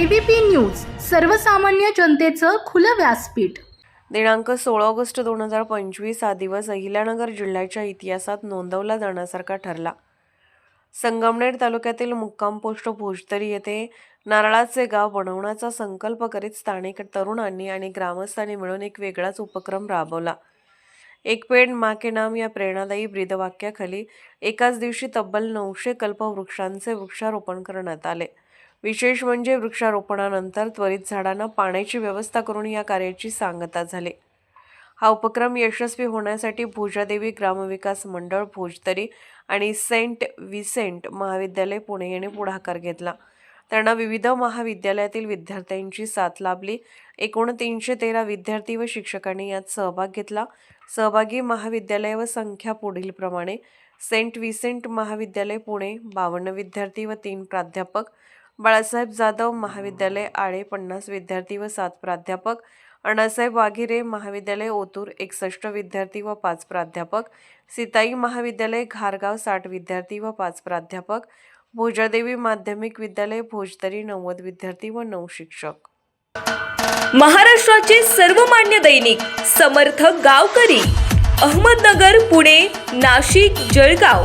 ABP news सर्वसामान्य जनतेचं खुलं व्यासपीठ. दिनांक सोळा ऑगस्ट दोन हजार पंचवीस हा दिवस अहिल्यानगर जिल्ह्याच्या इतिहासात नोंदवला जाण्यासारखा ठरला. संगमनेर तालुक्यातील मुक्काम पोस्ट भोजतरी येथे नारळाचे गाव बनवण्याचा संकल्प करीत स्थानिक तरुणांनी आणि ग्रामस्थांनी मिळून एक वेगळाच उपक्रम राबवला. एक पेड माके नाम या प्रेरणादायी ब्रीदवाक्याखाली एकाच दिवशी तब्बल नऊशे कल्पवृक्षांचे वृक्षारोपण करण्यात आले. विशेष म्हणजे वृक्षारोपणानंतर त्वरित झाडांना पाण्याची व्यवस्था करून या कार्याची सांगता झाली. हा उपक्रम यशस्वी होण्यासाठी भोजादेवी ग्रामविकास मंडळ भोजतरी आणि सेंट विसेंट महाविद्यालय पुणे यांनी पुढाकार घेतला. त्यांना विविध महाविद्यालयातील विद्यार्थ्यांची साथ लाभली. एकूण तीनशे तेरा विद्यार्थी व शिक्षकांनी यात सहभाग घेतला. सहभागी महाविद्यालय व संख्या पुढीलप्रमाणे सेंट विसेंट महाविद्यालय पुणे बावन्न विद्यार्थी व तीन प्राध्यापक बाळासाहेब जाधव महाविद्यालय आळे पन्नास विद्यार्थी व सात प्राध्यापक अण्णासाहेब वाघिरे महाविद्यालय ओतूर एकसष्ट विद्यार्थी व पाच प्राध्यापक सीताई महाविद्यालय घारगाव साठ विद्यार्थी व पाच प्राध्यापक भोजादेवी माध्यमिक विद्यालय भोजतरी नव्वद विद्यार्थी व नऊ शिक्षक. महाराष्ट्राचे सर्वमान्य दैनिक समर्थ गावकरी अहमदनगर पुणे नाशिक जळगाव.